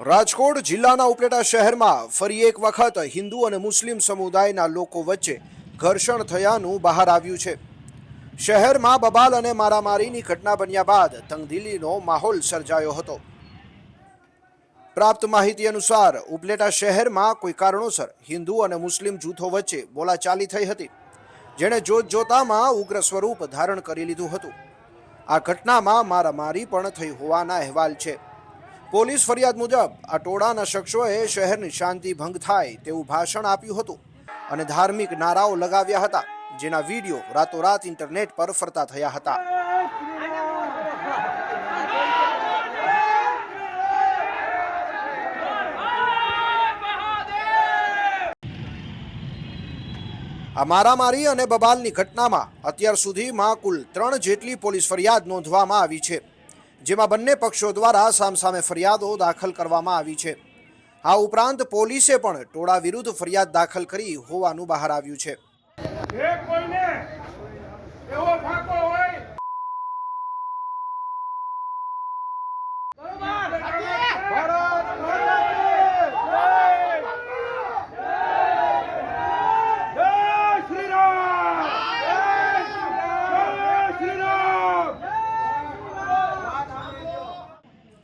રાજકોટ જિલ્લાના ઉપલેટા શહેરમાં ફરી એક વખત હિન્દુ અને મુસ્લિમ સમુદાયના લોકો વચ્ચે ઘર્ષણ થયાનું બહાર આવ્યું છે. શહેરમાં બબાલ અને મારામારીની ઘટના બન્યા બાદ તંગદિલીનો માહોલ સર્જાયો હતો. પ્રાપ્ત માહિતી અનુસાર, ઉપલેટા શહેરમાં કોઈ કારણોસર હિન્દુ અને મુસ્લિમ જૂથો વચ્ચે બોલાચાલી થઈ હતી, જેણે જોત જોતામાં ઉગ્ર સ્વરૂપ ધારણ કરી લીધું હતું. આ ઘટનામાં મારામારી પણ થઈ હોવાના અહેવાલ છે. પોલીસ ફરિયાદ મુજબ આ ટોળાના શખ્સોએ શહેરની શાંતિ ભંગ થાય તેવું ભાષણ આપ્યું હતું અને ધાર્મિક નારાઓ લગાવ્યા હતા, જેના વીડિયો રાતોરાત ઇન્ટરનેટ પર ફરતા થયા હતા. આ મારામારી અને બબાલની ઘટનામાં અત્યાર સુધીમાં કુલ ત્રણ જેટલી પોલીસ ફરિયાદ નોંધવામાં આવી છે, જેમાં બંને પક્ષો દ્વારા સામસામે ફરિયાદો દાખલ કરવામાં આવી છે. આ ઉપરાંત પોલીસે પણ ટોળા વિરુદ્ધ ફરિયાદ દાખલ કરી હોવાનું બહાર આવ્યું છે.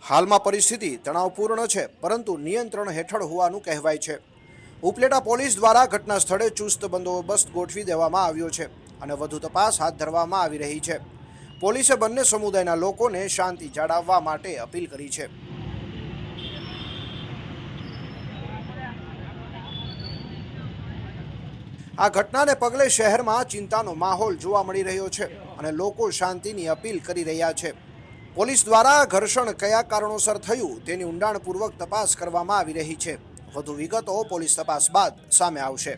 હાલમાં પરિસ્થિતિ તણાવપૂર્ણ છે, પરંતુ નિયંત્રણ હેઠળ હોવાનું કહેવાય છે. ઉપલેટા પોલીસ દ્વારા ઘટના સ્થળે ચુસ્ત બંદોબસ્ત ગોઠવી દેવામાં આવ્યો છે અને વધુ તપાસ હાથ ધરવામાં આવી રહી છે. પોલીસે બંને સમુદાયના લોકોને શાંતિ જાળવવા માટે અપીલ કરી છે. આ ઘટનાને પગલે શહેરમાં ચિંતાનો માહોલ જોવા મળી રહ્યો છે અને લોકો શાંતિની અપીલ કરી રહ્યા છે. પોલીસ દ્વારા ઘર્ષણ કયા કારણોસર થયું તેની ઊંડાણપૂર્વક તપાસ કરવામાં આવી રહી છે. વધુ વિગતો પોલીસ તપાસ બાદ સામે આવશે.